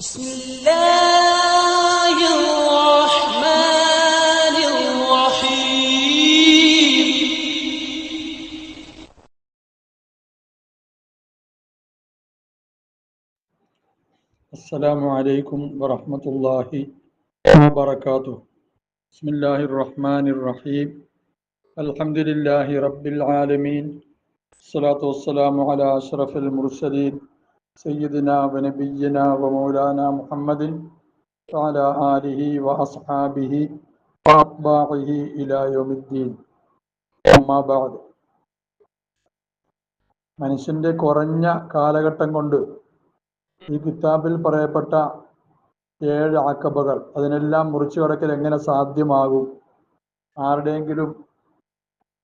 بسم الله الرحمن الرحيم. السلام عليكم ورحمة الله وبركاته. بسم الله الرحمن الرحيم. الحمد لله رب العالمين. الصلاة والسلام على أشرف المرسلين. سيدنا ونبينا ومولانا محمد وعلى آله وأصحابه وأتباعه إلى يوم الدين أما بعد മനുഷ്യന്റെ കുറഞ്ഞ കാലഘട്ടം കൊണ്ട് ഈ കിതാബിൽ പറയപ്പെട്ട ഏഴ് ആക്കബകൾ അതിനെല്ലാം മുറിച്ചു കടക്കൽ എങ്ങനെ സാധ്യമാകും ആരുടെയെങ്കിലും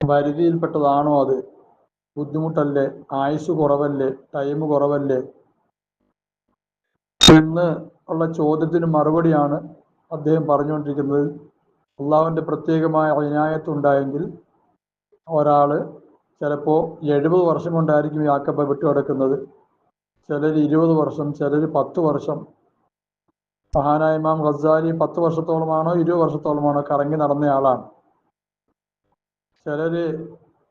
വരുതിയിൽപ്പെട്ടതാണോ അത് ബുദ്ധിമുട്ടല്ലേ? ആയുസ് കുറവല്ലേ? ടൈം കുറവല്ലേ? എന്ന് ഉള്ള ചോദ്യത്തിന് മറുപടിയാണ് അദ്ദേഹം പറഞ്ഞുകൊണ്ടിരിക്കുന്നത്. അള്ളാഹുവിന്റെ പ്രത്യേകമായ അനായത്തുണ്ടായെങ്കിൽ ഒരാൾ ചിലപ്പോൾ എഴുപത് വർഷം കൊണ്ടായിരിക്കും ഈ ആക്കബ വിട്ടുകിടക്കുന്നത്. ചിലർ ഇരുപത് വർഷം ചിലർ പത്ത് വർഷം. മഹാനായ ഇമാം ഖസാലി പത്ത് വർഷത്തോളമാണോ ഇരുപത് വർഷത്തോളമാണോ കറങ്ങി നടന്നയാളാണ്. ചിലര്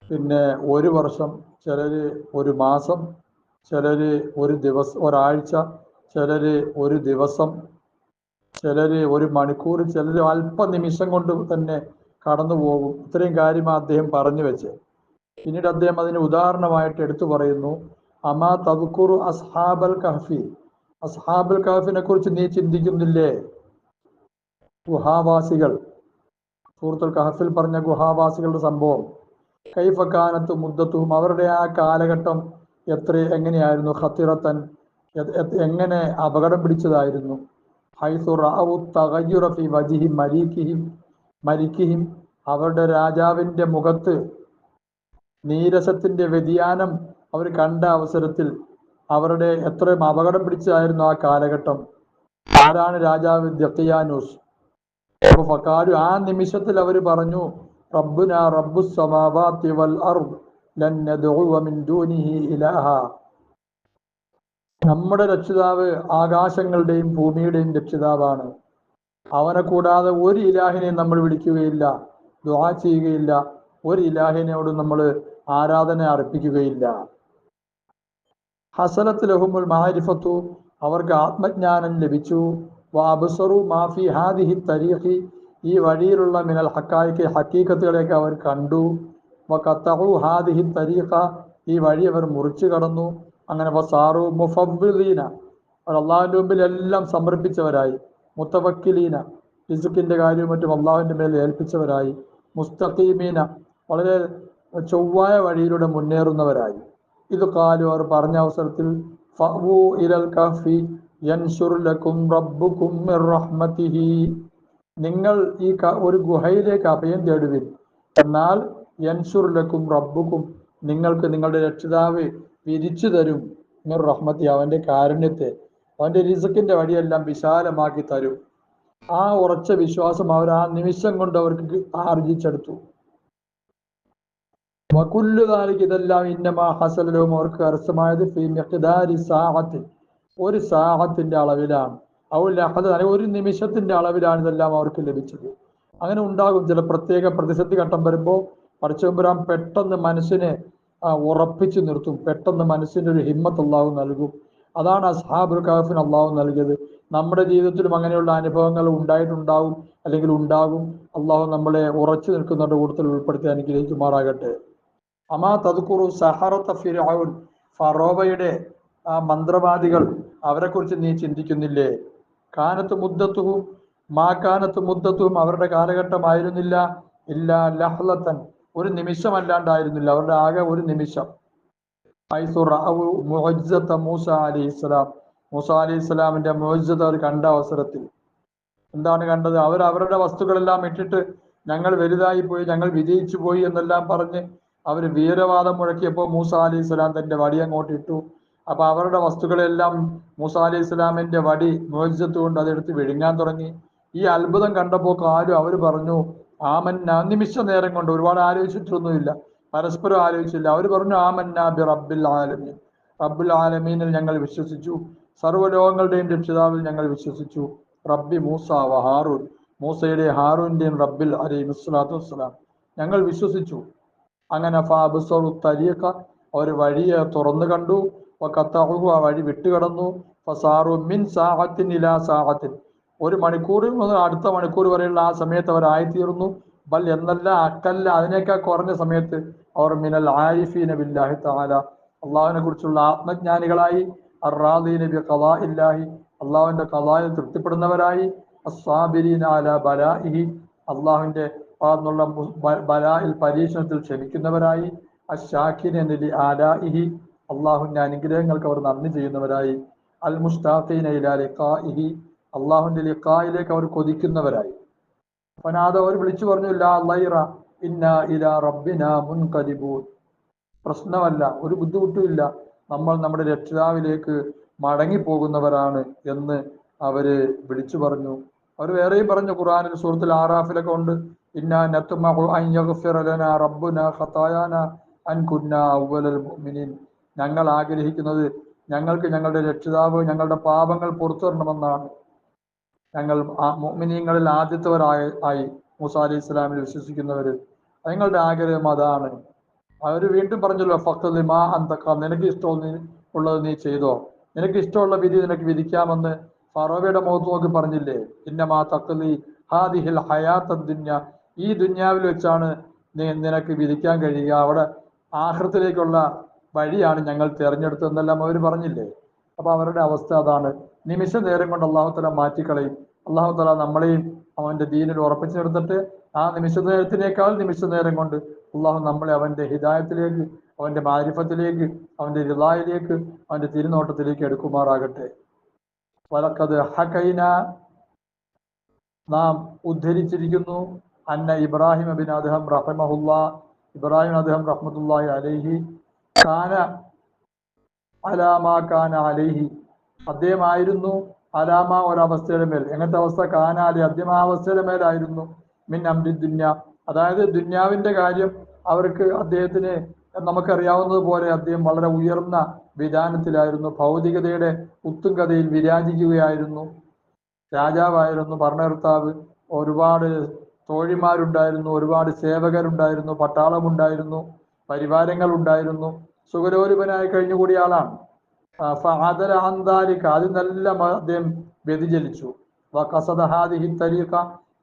പിന്നെ ഒരു വർഷം ചിലർ ഒരു മാസം ചിലർ ഒരു ദിവസം ഒരാഴ്ച ചിലർ ഒരു ദിവസം ചിലർ ഒരു മണിക്കൂർ ചിലർ അല്പനിമിഷം കൊണ്ട് തന്നെ കടന്നു പോകും. ഇത്രയും കാര്യം അദ്ദേഹം പറഞ്ഞു വെച്ച്. പിന്നീട് അദ്ദേഹം അതിന് ഉദാഹരണമായിട്ട് എടുത്തു പറയുന്നു അമാ തബുക്കുറു അസ്ഹാബൽ കഹഫി. അസ്ഹാബൽ കഹഫിനെ കുറിച്ച് നീ ചിന്തിക്കുന്നില്ലേ? ഗുഹാവാസികൾ. സൂറത്തുൽ കഹഫിൽ പറഞ്ഞ ഗുഹാവാസികളുടെ സംഭവം. കൈഫക്കാനത്ത് മുദ്ദത്തും അവരുടെ ആ കാലഘട്ടം എത്ര എങ്ങനെയായിരുന്നു? ഖത്തിറത്തൻ എങ്ങനെ അപകടം പിടിച്ചതായിരുന്നു? ഹൈസു റാവു തകയുറഫി വജിഹി അവരുടെ രാജാവിന്റെ മുഖത്ത് നീരസത്തിന്റെ വ്യതിയാനം അവർ കണ്ട അവസരത്തിൽ അവരുടെ എത്രയും അപകടം പിടിച്ചതായിരുന്നു ആ കാലഘട്ടം. ആരാണ് രാജാവ്? ദത്തയാനൂസ് ഫക്കാരു ആ നിമിഷത്തിൽ അവർ പറഞ്ഞു റബ്ബുന റബ്ബു السماوات വൽ لن ലൻ من മിൻ ദൂനിഹി ഇലാഹ. നമ്മുടെ രക്ഷിതാവ് ആകാശങ്ങളുടെയും ഭൂമിയുടെയും രക്ഷിതാവാണ്. അവനെ കൂടാതെ ഒരു ഇലാഹിനെയും നമ്മൾ വിളിക്കുകയില്ല ദുആ ചെയ്യുകയില്ല ഒരു ഇലാഹിനോട് നമ്മൾ ആരാധന അർപ്പിക്കുകയില്ല. ഹസനത്ത് ലഹുമുൽ മാരിഫത്തു അവർക്ക് ആത്മജ്ഞാനം ലഭിച്ചു. വാബുസറു മാഫി ഹാദിഹി തരീഖി ഈ വഴിയിലുള്ള മിനൽ ഹക്കായിക്ക് ഹക്കീക്കത്തുകളെയൊക്കെ അവർ കണ്ടു. കത്തഹു ഹാദിഹി തരീഖ. ഈ വഴി അവർ മുറിച്ചു കടന്നു. അങ്ങനെ സാറു മുഫബ്ദീന അവർ അള്ളാഹുവിന്റെ മുമ്പിൽ എല്ലാം സമർപ്പിച്ചവരായി. മുത്തവക്കിലീന. ഫിസുക്കിന്റെ കാര്യവും മറ്റും അള്ളാഹുവിന്റെ മേൽ ഏൽപ്പിച്ചവരായി. മുസ്തഖീമീന. വളരെ ചൊവ്വായ വഴിയിലൂടെ മുന്നേറുന്നവരായി. ഇത് കാലു അവർ പറഞ്ഞ അവസരത്തിൽ ഫു ഇരൽ കഫി യൻഷുർ ലക്കും റബ്ബുക്കും റഹ്മതിഹി. നിങ്ങൾ ഈ ഒരു ഗുഹയിലേക്ക് അഭയം തേടുവിൻ. എന്നാൽ യൻസുറിലേക്കും ലക്കും റബ്ബുക്കും നിങ്ങൾക്ക് നിങ്ങളുടെ രക്ഷിതാവ് വിരിച്ചു തരും. മിർ റഹ്മത്തി അവന്റെ കാരുണ്യത്തെ. അവന്റെ റിസക്കിന്റെ വഴിയെല്ലാം വിശാലമാക്കി തരും. ആ ഉറച്ച വിശ്വാസം അവർ ആ നിമിഷം കൊണ്ട് അവർക്ക് ആർജിച്ചെടുത്തു. വകുല്ലുതാലിക്ക് ഇതെല്ലാം ഇന്നമാ ഹസലവും അവർക്ക് സാഹത്തിൽ ഒരു സാഹത്തിന്റെ അളവിലാണ്. ലഹദ അല്ലെങ്കിൽ ഒരു നിമിഷത്തിന്റെ അളവിലാണ് ഇതെല്ലാം അവർക്ക് ലഭിച്ചത്. അങ്ങനെ ഉണ്ടാകും ചില പ്രത്യേക പ്രതിസന്ധി ഘട്ടം വരുമ്പോൾ പടച്ചമ്പുരാൻ പെട്ടെന്ന് മനസ്സിനെ ഉറപ്പിച്ചു നിർത്തും. പെട്ടെന്ന് മനസ്സിന്റെ ഒരു ഹിമ്മത്ത് അള്ളാഹു നൽകും. അതാണ് അസ്ഹാബുൽ കാഫിന് അള്ളാഹു നൽകിയത്. നമ്മുടെ ജീവിതത്തിലും അങ്ങനെയുള്ള അനുഭവങ്ങൾ ഉണ്ടായിട്ടുണ്ടാവും അല്ലെങ്കിൽ ഉണ്ടാകും. അള്ളാഹു നമ്മളെ ഉറച്ചു നിൽക്കുന്നവരുടെ കൂട്ടത്തിൽ ഉൾപ്പെടുത്തി അനുഗ്രഹിക്കുമാറാകട്ടെ. അമാ തദ്ക്കുറു സഹറത്ത ഫിറഔൻ ഫറോബയുടെ ആ മന്ത്രവാദികൾ അവരെക്കുറിച്ച് നീ ചിന്തിക്കുന്നില്ലേ? കാനത്ത് മുദ്ദത്തുവും മാ കാനത്ത് മുദ്ദത്തുവും അവരുടെ കാലഘട്ടമായിരുന്നില്ല. ഇല്ല ലഹ്ലത്തൻ ഒരു നിമിഷമല്ലാണ്ടായിരുന്നില്ല. അവരുടെ ആകെ ഒരു നിമിഷം. മൂസ അലി ഇസ്ലാം മൂസ അലി ഇസ്ലാമിന്റെ മുഅജ്ജത്ത് അവർ കണ്ട അവസരത്തിൽ. എന്താണ് കണ്ടത്? അവർ അവരുടെ വസ്തുക്കളെല്ലാം ഇട്ടിട്ട് ഞങ്ങൾ വലുതായി പോയി ഞങ്ങൾ വിജയിച്ചു പോയി എന്നെല്ലാം പറഞ്ഞ് അവർ വീരവാദം മുഴക്കിയപ്പോൾ മൂസ അലി ഇസ്ലാം തന്റെ വടി അങ്ങോട്ട് ഇട്ടു. അപ്പൊ അവരുടെ വസ്തുക്കളെല്ലാം മൂസ അലി ഇസ്ലാമിന്റെ വടി മോചിച്ചത് കൊണ്ട് അതെടുത്ത് വിഴുങ്ങാൻ തുടങ്ങി. ഈ അത്ഭുതം കണ്ടപ്പോൾ ആരും അവർ പറഞ്ഞു ആമന്ന. നിമിഷ നേരം കൊണ്ട് ഒരുപാട് ആലോചിച്ചിട്ടൊന്നുമില്ല. പരസ്പരം ആലോചിച്ചില്ല. അവർ പറഞ്ഞു ആമന്ന ബി റബ്ബിൽ ആലമീൻ. റബ്ബുൽ ആലമീനിൽ ഞങ്ങൾ വിശ്വസിച്ചു. സർവലോകങ്ങളുടെയും രക്ഷിതാവിൽ ഞങ്ങൾ വിശ്വസിച്ചു. റബ്ബി മൂസ വ ഹാറൂൻ. മൂസയുടെ ഹാറൂന്റെയും റബ്ബിൽ അലൈഹി മുസ്ലാത്തു വസ്സലാം. ഞങ്ങൾ വിശ്വസിച്ചു. അങ്ങനെ ഫാബുസറു തരീഖ അവർ വഴിയെ തുറന്നു കണ്ടു. കത്തഹു ആ വഴി വിട്ടുകിടന്നു. ഫസാറു മിൻ സാഹത്തിൻ ഇലാ സാഹത്തിൻ. ഒരു മണിക്കൂറിൽ മുതൽ അടുത്ത മണിക്കൂർ വരെയുള്ള ആ സമയത്ത് അവർ ആയിത്തീർന്നു. ബൽ എന്നല്ല അക്കല്ല അതിനേക്കാൾ കുറഞ്ഞ സമയത്ത് അവർ മിനൽ ആരിഫീന ബില്ലാഹി തആല. അള്ളാഹുവിനെ കുറിച്ചുള്ള ആത്മജ്ഞാനികളായി. അറാദീന ബി കലാ ഇല്ലാഹി അള്ളാഹുവിന്റെ കഥായിൽ തൃപ്തിപ്പെടുന്നവരായി. അസ്സാബിരീന അല ബലാഇഹി. അള്ളാഹുവിന്റെ ഭാഗത്തുനിന്നുള്ള പരീക്ഷണത്തിൽ ക്ഷമിക്കുന്നവരായി. അഷാഖിനി ആലാഇഹി. അള്ളാഹുവിന്റെ അനുഗ്രഹങ്ങൾക്ക് അവർ നന്ദി ചെയ്യുന്നവരായി. അൽ ലിഖാഇഹി അള്ളാഹുവിന്റെ ലിഖായിലേക്ക് അവർ കൊതിക്കുന്നവരായി. ഫനാദ അവർ വിളിച്ചു പറഞ്ഞു ലാ പ്രശ്നമല്ല ഒരു ബുദ്ധിമുട്ടുമില്ല നമ്മൾ നമ്മുടെ രക്ഷിതാവിലേക്ക് മടങ്ങിപ്പോകുന്നവരാണ് എന്ന് അവർ വിളിച്ചു പറഞ്ഞു. അവർ വേറെയും പറഞ്ഞു ഖുറാനിൽ സൂറത്തിൽ ആറാഫിലൊക്കെ ഉണ്ട് ഇന്നാ നത്തുമഹു അൻ ലനാ അൻ മുഅ്മിനീൻ. ഞങ്ങൾ ആഗ്രഹിക്കുന്നത് ഞങ്ങൾക്ക് ഞങ്ങളുടെ രക്ഷിതാവ് ഞങ്ങളുടെ പാപങ്ങൾ പുറത്തു വരണമെന്നാണ് ഞങ്ങൾ മുഅ്മിനീങ്ങളിൽ ആദ്യത്തവരായി ആയി മൂസ അലി ഇസ്ലാമിൽ വിശ്വസിക്കുന്നവർ ഞങ്ങളുടെ ആഗ്രഹം അതാണ്. അവർ വീണ്ടും പറഞ്ഞല്ലോ ഫഖദ് മാ അന്തക്ക നിനക്ക് ഇഷ്ടം ഉള്ളത് നീ ചെയ്തോ? നിനക്ക് ഇഷ്ടമുള്ള വിധി നിനക്ക് വിധിക്കാമെന്ന് ഫറോവയുടെ മുഖത്ത് നോക്കി പറഞ്ഞില്ലേ? ഇന്നമാ തക്കലി ഹാദിഹിൽ ഹയാത്ത ദുന്യ. ഈ ദുന്യാവിൽ വെച്ചാണ് നിനക്ക് വിധിക്കാൻ കഴിയുക. അവിടെ ആഹൃത്തിലേക്കുള്ള വഴിയാണ് ഞങ്ങൾ തിരഞ്ഞെടുത്തതെന്നെല്ലാം അവർ പറഞ്ഞില്ലേ? അപ്പൊ അവരുടെ അവസ്ഥ അതാണ്. നിമിഷ നേരം കൊണ്ട് അള്ളാഹുത്തല മാറ്റിക്കളയും. അള്ളാഹുത്തല നമ്മളെയും അവന്റെ ദീനിൽ ഉറപ്പിച്ചു നിർത്തിട്ട്. ആ നിമിഷ നേരത്തിനേക്കാൾ നിമിഷ നേരം കൊണ്ട് അള്ളാഹു നമ്മളെ അവന്റെ ഹിദായത്തിലേക്ക് അവന്റെ മാരിഫത്തിലേക്ക് അവന്റെ റിലായിലേക്ക് അവന്റെ തിരുനോട്ടത്തിലേക്ക് എടുക്കുമാറാകട്ടെ. വലക്കത് ഹൈന നാം ഉദ്ധരിച്ചിരിക്കുന്നു. അന്ന ഇബ്രാഹിം അബിൻ അദ്ദേഹം റഹമഹുല്ല. ഇബ്രാഹിം അദ്ദേഹം റഹ്മത്തുല്ലാഹി അലൈഹി. കാന അലാമ കാന അലൈഹി. അദ്ദേഹമായിരുന്നു അലാമ ഒരവസ്ഥയുടെ മേൽ. എങ്ങനത്തെ അവസ്ഥ? കാനാലി അദ്ദേഹം ആ അവസ്ഥയുടെ മേലായിരുന്നു. മിൻ അംരി ദുന്യ. അതായത് ദുന്യാവിന്റെ കാര്യം അവർക്ക് അദ്ദേഹത്തിന് നമുക്കറിയാവുന്നത് പോലെ അദ്ദേഹം വളരെ ഉയർന്ന വിധാനത്തിലായിരുന്നു. ഭൗതികതയുടെ ഉത്തുംകഥയിൽ വിരാജിക്കുകയായിരുന്നു. രാജാവായിരുന്നു ഭരണകർത്താവ്. ഒരുപാട് തോഴിമാരുണ്ടായിരുന്നു ഒരുപാട് സേവകരുണ്ടായിരുന്നു പട്ടാളമുണ്ടായിരുന്നു. പരിവാരങ്ങൾ ഉണ്ടായിരുന്നു. സുഖലോലുപനായി കഴിഞ്ഞുകൂടിയ ആളാണ്. ഫാദരഹന്താലിക്ക അത് നല്ല അദ്ദേഹം വ്യതിചലിച്ചു. കസദഹാദിഹി തരീഖ.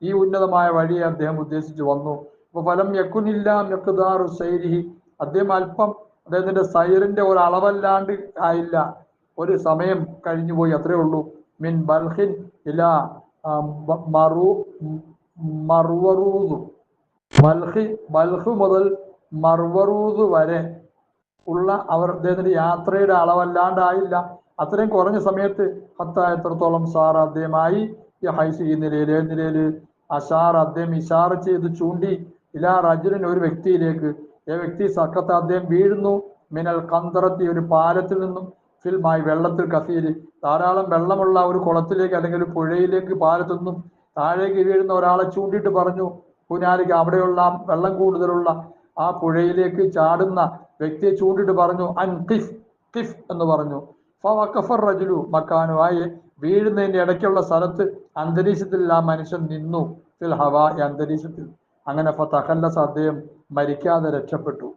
ഈ ഉന്നതമായ വഴിയെ അദ്ദേഹം ഉദ്ദേശിച്ചു വന്നു. അപ്പൊ ഫലം യക്കുനില്ല മെക്കുദാറു സൈരിഹി. അദ്ദേഹം അല്പം അദ്ദേഹത്തിന്റെ സൈറിന്റെ ഒരു അളവല്ലാണ്ട് ആയില്ല ഒരു സമയം കഴിഞ്ഞുപോയി അത്രേ ഉള്ളൂ. മിൻ ബൽഹിൻ ഇല മറു മർവറൂദ് ബൽഹി ബൽഹ് മുതൽ മർവറൂദ് വരെ ഉള്ള അവർ അദ്ദേഹത്തിന്റെ യാത്രയുടെ അളവല്ലാണ്ടായില്ല. അത്രയും കുറഞ്ഞ സമയത്ത് ഹത്ത സാർ അദ്ദേഹമായി ഹൈസ് ഈ നിലയിൽ ഏത് നിലയിൽ അഷാർ അദ്ദേഹം ഇഷാർ ചെയ്ത് ചൂണ്ടി ഇലാ റജുലിൻ ഒരു വ്യക്തിയിലേക്ക് ഏ വ്യക്തി സക്കത്ത് അദ്ദേഹം വീഴുന്നു. മിനൽ കന്തറത്തി ഒരു പാലത്തിൽ നിന്നും ഫിൽമായി വെള്ളത്തിൽ കഫീൽ ധാരാളം വെള്ളമുള്ള ഒരു കുളത്തിലേക്ക് അല്ലെങ്കിൽ ഒരു പുഴയിലേക്ക് പാലത്തു നിന്നും താഴേക്ക് വീഴുന്ന ഒരാളെ ചൂണ്ടിയിട്ട് പറഞ്ഞു പുനാലിക്ക് അവിടെയുള്ള വെള്ളം കൂടുതലുള്ള ആ പുഴയിലേക്ക് ചാടുന്ന വ്യക്തിയെ ചൂണ്ടിട്ട് പറഞ്ഞു അൻ കിഫ് കിഫ് എന്ന് പറഞ്ഞു. ഫവക്കഫർ മക്കാനു ആയി വീഴുന്നതിന്റെ ഇടയ്ക്കുള്ള സ്ഥലത്ത് അന്തരീക്ഷത്തിൽ ആ മനുഷ്യൻ നിന്നു ഫിൽ ഹവാ അന്തരീക്ഷത്തിൽ. അങ്ങനെ ഫതഹല്ലസ് അദ്ദേഹം മരിക്കാതെ രക്ഷപ്പെട്ടു.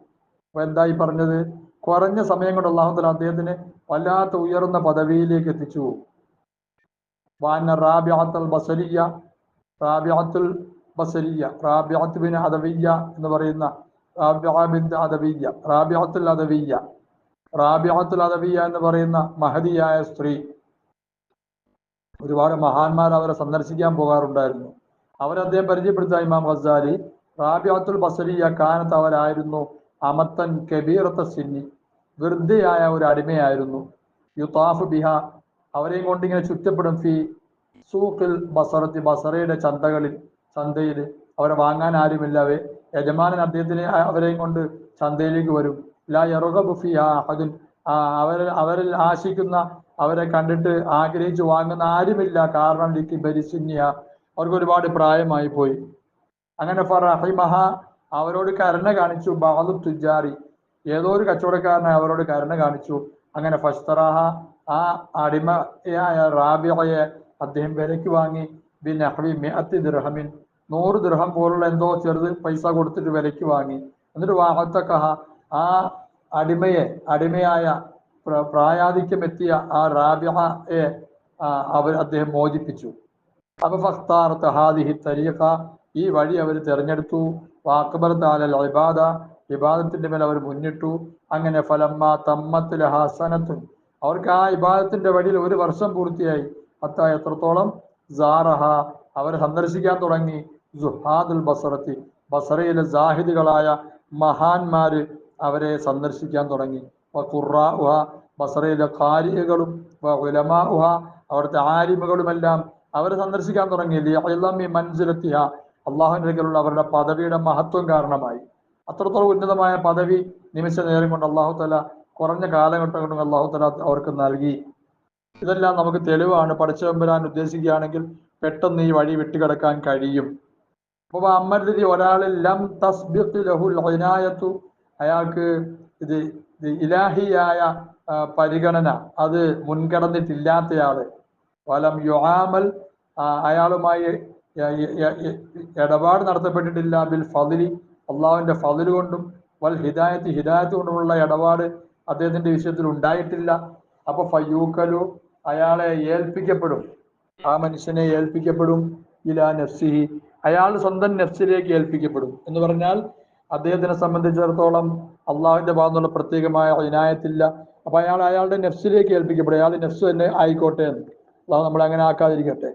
അപ്പൊ എന്തായി പറഞ്ഞത്? കുറഞ്ഞ സമയം കൊണ്ട് അഹമ്മദ് അദ്ദേഹത്തിന് വല്ലാത്ത ഉയർന്ന പദവിയിലേക്ക് എത്തിച്ചു. വാന റാബിഅത്തുൽ ബസരിയ റാബിഅത്തുൽ ബസരിയ റാബിഅത്ത് ബിൻ അദവിയ എന്ന് പറയുന്ന റാബിഅത്തുൽ അദവിയ റാബിഅത്തുൽ അദവിയ എന്ന് പറയുന്ന മഹതിയായ സ്ത്രീ. ഒരുപാട് മഹാന്മാർ അവരെ സന്ദർശിക്കാൻ പോകാറുണ്ടായിരുന്നു. അവരദ്ദേഹം പരിചയപ്പെടുത്തുക പരിചയപ്പെടുത്ത ഇമാം ഗസാലി റാബിഅത്തുൽ ബസരിയ കാനത്ത് അവരായിരുന്നു അമത്തൻ കബീറത്ത സിന്നി. വൃദ്ധയായ ഒരു അടിമയായിരുന്നു. യുതാഫ് ബിഹ. അവരെയും കൊണ്ട് ഇങ്ങനെ ചുറ്റപ്പെടും ഫി സൂഖിൽ ബസറത്തി ബസറയുടെ ചന്തകളിൽ ചന്തയിൽ. അവരെ വാങ്ങാൻ ആരുമില്ലവേ യജമാനൻ അദ്ദേഹത്തിന് അവരെയും കൊണ്ട് ചന്തയിലേക്ക് വരും. ലാ യറുഗബു ഫി അഹദുൻ. അവരിൽ അവരിൽ ആശിക്കുന്ന അവരെ കണ്ടിട്ട് ആഗ്രഹിച്ചു വാങ്ങുന്ന ആരുമില്ല. കാരണം ലിക്ക് ബരിസിന്യ അവർക്ക് ഒരുപാട് പ്രായമായി പോയി. അങ്ങനെ ഫറഹിമഹ അവരോട് കരുണ കാണിച്ചു. ബാലു തുജാരി. ഏതോ ഒരു കച്ചവടക്കാരനെ അവരോട് കരുണ കാണിച്ചു. അങ്ങനെ ഫസ്തറാഹ ആ അടിമയായ റാബിയയെ അദ്ദേഹം വിലയ്ക്ക് വാങ്ങി. ബിൻ അഹ്വി മെഅത്തി ദിർഹമിൻ. നൂറ് ദിർഹം പോലുള്ള എന്തോ ചെറുത് പൈസ കൊടുത്തിട്ട് വിലയ്ക്ക് വാങ്ങി. എന്നിട്ട് വാഹത്തക്കഹ ആ അടിമയെ അടിമയായ പ്രായാധിക്യമെത്തിയ ആ റാബിഹയെ അവർ അദ്ദേഹം മോചിപ്പിച്ചു. അപ്പൊ തഹാദിഹി തരീഖ ഈ വഴി അവർ തിരഞ്ഞെടുത്തു. വാക്ബർ താലൽ ഇബാദ ഇബാദത്തിന്റെ മേൽ അവർ മുന്നിട്ടു. അങ്ങനെ ഫലമ്മ തമ്മത്തിൽ ഹസനത്തും അവർക്ക് ആ ഇബാദത്തിന്റെ വഴിയിൽ ഒരു വർഷം പൂർത്തിയായി. അത്ത എത്രത്തോളം അവർ സന്ദർശിക്കാൻ തുടങ്ങി. സുഹാദുൽ ബസറത്തി. ബസറയിലെ ജാഹിദുകളായ മഹാന്മാര് അവരെ സന്ദർശിക്കാൻ തുടങ്ങി. ഖുറാഉഹ ബസറയിലെ കാരികളും ഉലമാഉഹ അവിടുത്തെ എല്ലാം അവരെ സന്ദർശിക്കാൻ തുടങ്ങി. ലിയഅലമി മൻസിലത്തിഹ അവരുടെ പദവിയുടെ മഹത്വം കാരണമായി. അത്രത്തോളം ഉന്നതമായ പദവി നിമിഷ നേരം കൊണ്ട് അള്ളാഹു തല കുറഞ്ഞ കാലഘട്ടം കൊണ്ട് അള്ളാഹു തല അവർക്ക് നൽകി. ഇതെല്ലാം നമുക്ക് തെളിവാണ്. പഠിച്ചവമ്പരാൻ ഉദ്ദേശിക്കുകയാണെങ്കിൽ പെട്ടെന്ന് ഈ വഴി വിട്ടുകിടക്കാൻ കഴിയും. അപ്പൊ അമ്മരുതി ഒരാളിൽ ലം തസ്ബിഖ് ലഹുൽ ഇനായത്തു അയാൾക്ക് ഇത് ഇലാഹിയായ പരിഗണന അത് മുൻകടന്നിട്ടില്ലാത്തയാൾ. വലം യുഹാമൽ അയാളുമായി ഇടപാട് നടത്തപ്പെട്ടിട്ടില്ല ബിൽ ഫതിലി അള്ളാഹുവിന്റെ ഫതിൽ കൊണ്ടും വൽ ഹിദായത്ത് ഹിദായത്ത് കൊണ്ടുമുള്ള ഇടപാട് അദ്ദേഹത്തിന്റെ വിഷയത്തിൽ ഉണ്ടായിട്ടില്ല. അപ്പൊ ഫയ്യൂക്കലു അയാളെ ഏൽപ്പിക്കപ്പെടും. ആ മനുഷ്യനെ ഏൽപ്പിക്കപ്പെടും. ഇലാ നഫ്സിഹി അയാൾ സ്വന്തം നെഫ്സിലേക്ക് ഏൽപ്പിക്കപ്പെടും. എന്ന് പറഞ്ഞാൽ അദ്ദേഹത്തിനെ സംബന്ധിച്ചിടത്തോളം അള്ളാഹുവിന്റെ ഭാഗത്തുള്ള പ്രത്യേകമായ ഇനായത്തില്ല അപ്പൊ അയാൾ അയാളുടെ നെഫ്സിലേക്ക് ഏൽപ്പിക്കപ്പെടും. അയാളുടെ നെഫ്സ് തന്നെ ആയിക്കോട്ടെ എന്ന്. അള്ളാഹു നമ്മളെ അങ്ങനെ ആക്കാതിരിക്കട്ടെ.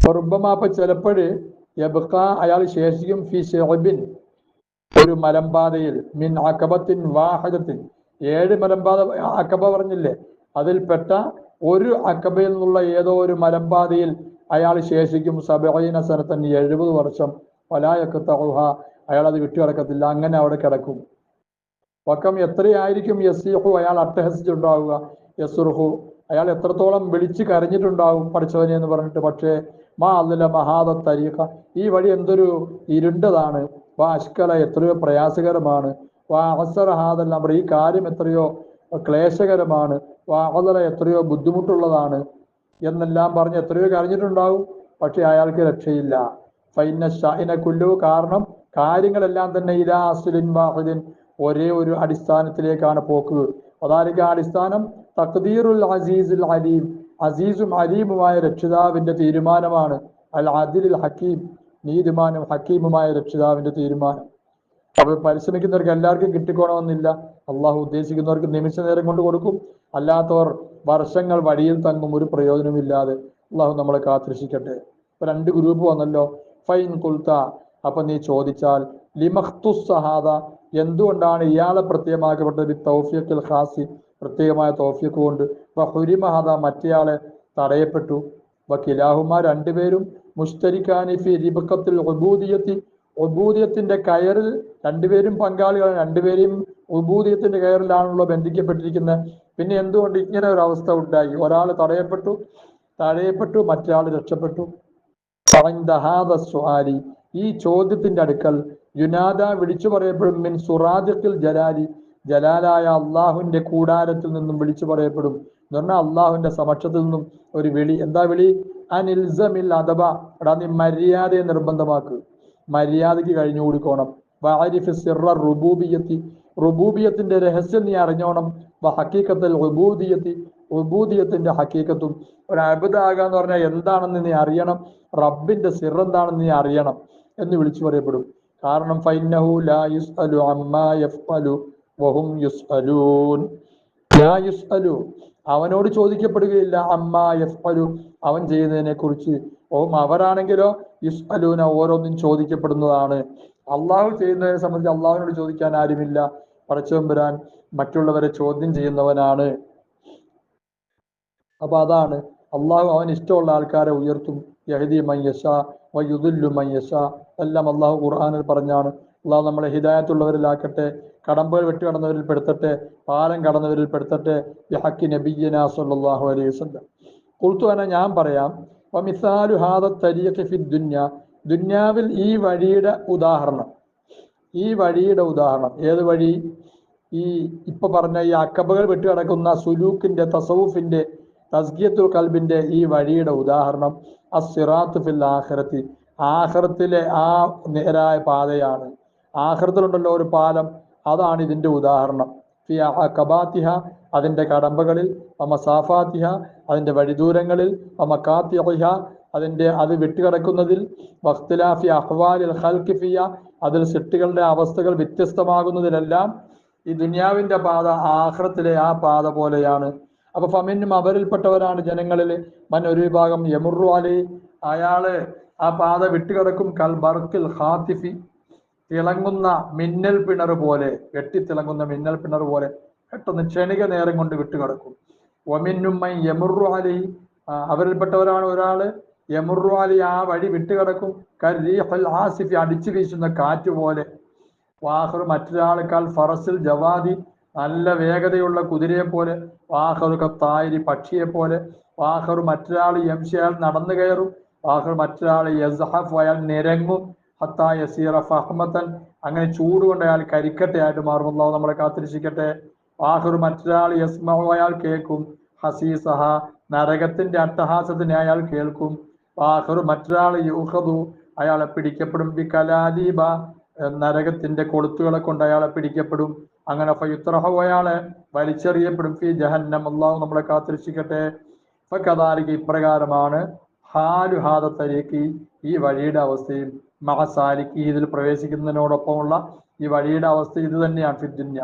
റുബമാപ്പ ചിലപ്പോഴ് എബക്ക അയാൾ ശേഷിക്കും ഫി ഷെബിൻ ഒരു മലമ്പാതയിൽ മിൻ അക്കബത്തിൻ വാഹകത്തിൻ ഏഴ് മലമ്പാത അക്കബ പറഞ്ഞില്ലേ? അതിൽപ്പെട്ട ഒരു അക്കബയിൽ നിന്നുള്ള ഏതോ ഒരു മലമ്പാതയിൽ അയാൾ ശേഷിക്കും സബൈന സനത്തൻ എഴുപത് വർഷം. വലായക്ക് തഹുഹ അയാൾ അത് വിട്ടുകിടക്കത്തില്ല. അങ്ങനെ അവിടെ കിടക്കും. പക്കം എത്രയായിരിക്കും യസീഹു? അയാൾ അട്ടഹസിച്ചിട്ടുണ്ടാവുക യസുർഹു അയാൾ എത്രത്തോളം വിളിച്ച് കരഞ്ഞിട്ടുണ്ടാവും പഠിച്ചവനെ എന്ന് പറഞ്ഞിട്ട്. പക്ഷേ മാ അല്ല മഹാദ തരീഖ. ഈ വഴി എന്തൊരു ഇരുണ്ടതാണ്. വാ അഷ്കല എത്രയോ പ്രയാസകരമാണ്. വാ അസറ ഹാദൽ നമ്മുടെ ഈ കാര്യം എത്രയോ ക്ലേശകരമാണ്. വാ അവതല എത്രയോ ബുദ്ധിമുട്ടുള്ളതാണ്. എന്നെല്ലാം പറഞ്ഞ് എത്രയോ കരഞ്ഞിട്ടുണ്ടാവും. പക്ഷെ അയാൾക്ക് രക്ഷയില്ല. ഫൈന ഷാഹിന കുല്ലു കാരണം കാര്യങ്ങളെല്ലാം തന്നെ ഇലാ അസുലിൻ വാഹിദിൻ ഒരേ ഒരു അടിസ്ഥാനത്തിലേക്കാണ് പോക്ക്. ആ അടിസ്ഥാനം തഖ്ദീറുൽ അസീസുൽ അലീം. അസീസും അലീമുമായ രക്ഷിതാവിന്റെ തീരുമാനമാണ്. അൽ അദിലുൽ ഹക്കീം നീതിമാനും ഹക്കീമുമായ രക്ഷിതാവിന്റെ തീരുമാനം. അപ്പോൾ പരിശ്രമിക്കുന്നവർക്ക് എല്ലാവർക്കും കിട്ടിക്കോണമെന്നില്ല. അള്ളാഹു ഉദ്ദേശിക്കുന്നവർക്ക് നിമിഷ നേരം കൊണ്ട് കൊടുക്കും. അല്ലാത്തവർ വർഷങ്ങൾ വഴിയിൽ തങ്ങും ഒരു പ്രയോജനമില്ലാതെ അള്ളാഹു നമ്മളെ കാത്തിരക്ഷിക്കട്ടെ. ഇപ്പൊ രണ്ട് ഗ്രൂപ്പ് വന്നല്ലോ. ഫൈൻ കുൽത്ത അപ്പൊ നീ ചോദിച്ചാൽ ലിമഖ്തു സഹാദ എന്തുകൊണ്ടാണ് ഇയാളെ പ്രത്യേകമാക്കപ്പെട്ടത്? തൗഫിയത്തുൽ ഖാസി. പ്രത്യേകമായ തൗഫിയക്ക് കൊണ്ട്. ഹുരിമഹദ മറ്റേയാളെ തടയപ്പെട്ടു. വക്കിലാഹുമ രണ്ടുപേരും മുസ്തരിഖാനിഫി റിബക്കത്തിൽ ഉബൂദിയത്തി. ഉബൂദിയത്തിന്റെ കയറിൽ രണ്ടുപേരും പങ്കാളികളാണ്. രണ്ടുപേരെയും ഉബൂദിയത്തിന്റെ കയറിലാണല്ലോ ബന്ധിക്കപ്പെട്ടിരിക്കുന്നത് പിന്നെ എന്തുകൊണ്ട് ഇങ്ങനെ ഒരു അവസ്ഥ ഉണ്ടായി? ഒരാൾ തടയപ്പെട്ടു തടയപ്പെട്ടു മറ്റൊരാൾ രക്ഷപ്പെട്ടു. സ്വാലി ഈ ചോദ്യത്തിന്റെ അടുക്കൽ യുനാദ വിളിച്ചു പറയപ്പെടും മിൻ സുറാദിഖിൽ ജലാലി. ജലാലായ അള്ളാഹുവിന്റെ കൂടാരത്തിൽ നിന്നും വിളിച്ചു പറയപ്പെടും. എന്ന് പറഞ്ഞാൽ അള്ളാഹുവിന്റെ സമക്ഷത്തിൽ നിന്നും ഒരു വിളി. എന്താ വിളി? അനിൽസമിൽ അഥവാ എടാ നീ മര്യാദയെ നിർബന്ധമാക്കുക മര്യാദയ്ക്ക് കഴിഞ്ഞു കൊടുക്കണം വാരിഫ് സിറ റുബൂബിയത്തി. റുബൂബിയത്തിന്റെ രഹസ്യം നീ അറിഞ്ഞോണം. ഹക്കീക്കത്തിൽ റുബൂദിയത്തി റുബൂദിയത്തിന്റെ ഹക്കീക്കത്തും ഒരു അബുദാകുക എന്ന് പറഞ്ഞാൽ എന്താണെന്ന് നീ അറിയണം. റബ്ബിന്റെ സിർ എന്താണെന്ന് നീ അറിയണം എന്ന് വിളിച്ചു പറയപ്പെടും. കാരണം ഫൈനഹു ലാ യുസ്അലു അമ്മാ യഫ്അലു വഹും യുസ്അലൂൻ. ലാ യുസ്അലു അവനോട് ചോദിക്കപ്പെടുകയില്ല അമ്മാ യഫ്അലു. അവൻ ചെയ്യുന്നതിനെ കുറിച്ച് ഓം അവരാണെങ്കിലോ യുസ്അലൂന ഓരോന്നും ചോദിക്കപ്പെടുന്നതാണ്. അള്ളാഹു ചെയ്യുന്നതിനെ സംബന്ധിച്ച് അള്ളാഹുവിനോട് ചോദിക്കാൻ ആരുമില്ല. പടച്ചവമ്പുരാൻ മറ്റുള്ളവരെ ചോദ്യം ചെയ്യുന്നവനാണ്. അപ്പൊ അതാണ്. അള്ളാഹു അവൻ ഇഷ്ടമുള്ള ആൾക്കാരെ ഉയർത്തും. യഹദി മയ്യഷ വയുദുല്ലു മയ്യഷ എല്ലാം അള്ളാഹു ഖുർആാനിൽ പറഞ്ഞാണ്. അള്ളാഹു നമ്മളെ ഹിദായത്തുള്ളവരിലാക്കട്ടെ. കടമ്പകൾ വെട്ടുകടന്നവരിൽ പെടുത്തട്ടെ. പാലം കടന്നവരിൽ പെടുത്തട്ടെ. യഹക്കി നബിയന സല്ലല്ലാഹു അലൈഹി വസല്ലം. കുൾത്തു തന്നെ ഞാൻ പറയാം. ഹാദ ദുന്യാവിൽ ഈ വഴിയുടെ ഉദാഹരണം. ഈ വഴിയുടെ ഉദാഹരണം. ഏത് വഴി? ഈ ഇപ്പൊ പറഞ്ഞ ഈ അക്കബകൾ വിട്ടുകിടക്കുന്ന സുലൂക്കിന്റെ തസവുഫിന്റെ തസ്കിയത്തുൽ കൽബിന്റെ ഈ വഴിയുടെ ഉദാഹരണം. അസിറാത്ത് ഫിൽ ആഹ്റത്തി ആഹ്റത്തിലെ ആ നേരായ പാതയാണ്. ആഹ്റത്തിലുണ്ടല്ലോ ഒരു പാലം. അതാണ് ഇതിന്റെ ഉദാഹരണം. കബാത്തിഹ അതിന്റെ കടമ്പകളിൽ അമ സാഫാത്തിഹ അതിന്റെ വഴിദൂരങ്ങളിൽ അമ കാത്തിഹ അതിന്റെ അത് വിട്ടുകിടക്കുന്നതിൽ വഖ്തിലാഫി അഹ്വാലിൽ ഹൽക്കിഫിയ ഫിയ അതിൽ സിട്ടുകളുടെ അവസ്ഥകൾ വ്യത്യസ്തമാകുന്നതിലെല്ലാം ഈ ദുനിയാവിന്റെ പാത ആഹ്റത്തിലെ ആ പാത പോലെയാണ്. അപ്പൊ ഫമിനും അവരിൽപ്പെട്ടവരാണ് ജനങ്ങളിൽ. മൻ ഒരു വിഭാഗം യമുറു അലി അയാൾ ആ പാത വിട്ടുകിടക്കും കൽ ബർക്കിൽ ഖാത്തിഫി. തിളങ്ങുന്ന മിന്നൽ പിണർ പോലെ വെട്ടിത്തിളങ്ങുന്ന മിന്നൽ പിണർ പോലെ പെട്ടെന്ന് ക്ഷണിക നേരം കൊണ്ട് വിട്ടുകിടക്കും ഒമിന്നുമ്മൻ യമുറു അലി അവരിൽപ്പെട്ടവരാണ് ഒരാൾ. യമുറു അലി ആ വഴി വിട്ടുകിടക്കും കരീഹൽ ആസിഫി അടിച്ചു വീശുന്ന കാറ്റ് പോലെ. വാഹർ മറ്റൊരാളെക്കാൾ ഫറസിൽ ജവാദി നല്ല വേഗതയുള്ള കുതിരയെ പോലെ. വാഹർ കത്തായിരി പക്ഷിയെ പോലെ. വാഹർ മറ്റൊരാൾ യംശയാൽ നടന്നു കയറും. വാഹർ മറ്റൊരാൾ യസഹഫ് അയാൾ നിരങ്ങും. ഹത്താ യസീറ ഫഹ്മത്തൻ അങ്ങനെ ചൂട് കൊണ്ട് അയാൾ കരിക്കട്ടയായിട്ട് മാറും. മാറുമല്ലോ നമ്മളെ കാത്തിരിച്ചിരിക്കട്ടെ. ആഹുർ മറ്റൊരാൾ യസ്മോ അയാൾ കേൾക്കും. ഹസീസഹ നരകത്തിന്റെ അട്ടഹാസത്തിനെ അയാൾ കേൾക്കും. ആഹുർ മറ്റൊരാൾ യൂഹദു അയാളെ പിടിക്കപ്പെടും. ബി കലാലീബ നരകത്തിന്റെ കൊളുത്തുകളെ കൊണ്ട് അയാളെ പിടിക്കപ്പെടും. അങ്ങനെ ഫയുത്രഹു അയാളെ വലിച്ചെറിയപ്പെടും. ഫി ജഹന്നം. അള്ളാഹു നമ്മളെ കാത്തിരിക്കട്ടെ ഇപ്പൊ കഥാലിക്ക് ഇപ്രകാരമാണ്. ഹാലു ഹാദ തരീഖി ഈ വഴിയുടെ അവസ്ഥയും. മഹസാലിക്ക് ഇതിൽ പ്രവേശിക്കുന്നതിനോടൊപ്പമുള്ള ഈ വഴിയുടെ അവസ്ഥ ഇത് തന്നെയാണ് ഫിദ്ദുന്യ.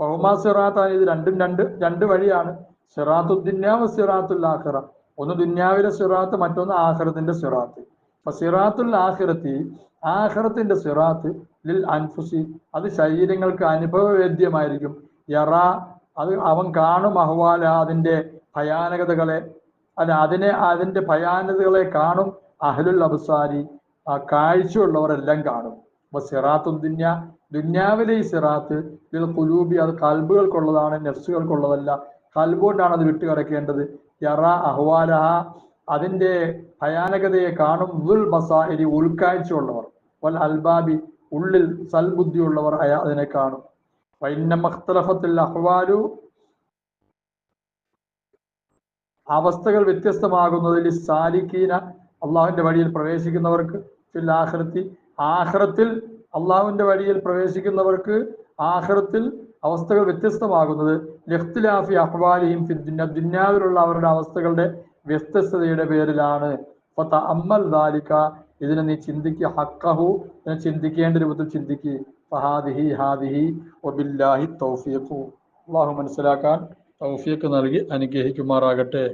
ഫഹുമാ സിറാത്ത് ഇത് രണ്ടും രണ്ട് രണ്ട് വഴിയാണ്. സിറാത്തു ദുന്യാവ സിറാത്തുൽ ആഖിറ. ഒന്ന് ദുന്യാവിലെ സിറാത്ത് മറ്റൊന്ന് ആഖിറത്തിന്റെ സിറാത്ത്. അപ്പൊ സിറാത്തുൽ ആഖിറത്തി ആഖിറത്തിന്റെ സിറാത്ത് ലിൽ അൻഫുസി അത് ശരീരങ്ങൾക്ക് അനുഭവവേദ്യമായിരിക്കും. യറ അത് അവൻ കാണും അഹ്വാല അതിന്റെ ഭയാനകതകളെ അല്ല അതിനെ അതിന്റെ ഭയാനകതകളെ കാണും അഹ്ലുൽ അബ്സാരി. ആ കാഴ്ചയുള്ളവരെല്ലാം കാണും. അപ്പൊ സിറാത്തും ദുന്യ ദുന്യാവിലെ ഈ സിറാത്ത് ഇതിൽ കുലൂബി അത് കൽബുകൾക്കുള്ളതാണ് നെഫ്സുകൾക്കുള്ളതല്ല. കൽബുകൊണ്ടാണ് അത് വിട്ടുകിടക്കേണ്ടത്. യറ അഹ്വാലഹ അതിന്റെ ഭയാനകതയെ കാണും ദുൽ ബസാരി ഉൾക്കാഴ്ചയുള്ളവർ. വൽ അൽബാബി ഉള്ളിൽ സൽബുദ്ധിയുള്ളവർ ഉള്ളവർ അതിനെ കാണും. വൈന്നമഖ്തലഫത്തിൽ അഹ്വാലു അവസ്ഥകൾ വ്യത്യസ്തമാകുന്നതിൽ സാലിക്കീന അള്ളാഹുവിന്റെ വഴിയിൽ പ്രവേശിക്കുന്നവർക്ക് ഫിൽ ആഹ്റത്തിൽ അള്ളാഹുവിന്റെ വഴിയിൽ പ്രവേശിക്കുന്നവർക്ക് ആഖിറത്തിൽ അവസ്ഥകൾ വ്യത്യസ്തമാകുന്നത്. ലഖ്തിലാഫി അഹ്വാലിയും ദുന്യാവിലുള്ള അവരുടെ അവസ്ഥകളുടെ വ്യത്യസ്തതയുടെ പേരിലാണ്. അമ്മൽ ദാലിക്ക ഇതിനെ നീ ചിന്തിക്കുക ഹക്കഹു ഇതിനെ ചിന്തിക്കേണ്ട രൂപത്തിൽ ചിന്തിക്കുക ഫഹാദിഹി ഹാദിഹി വബില്ലാഹി തൗഫീഖു. അള്ളാഹു മനസ്സിലാക്കാൻ തൗഫീഖ് നൽകി അനുഗ്രഹിക്കുമാറാകട്ടെ.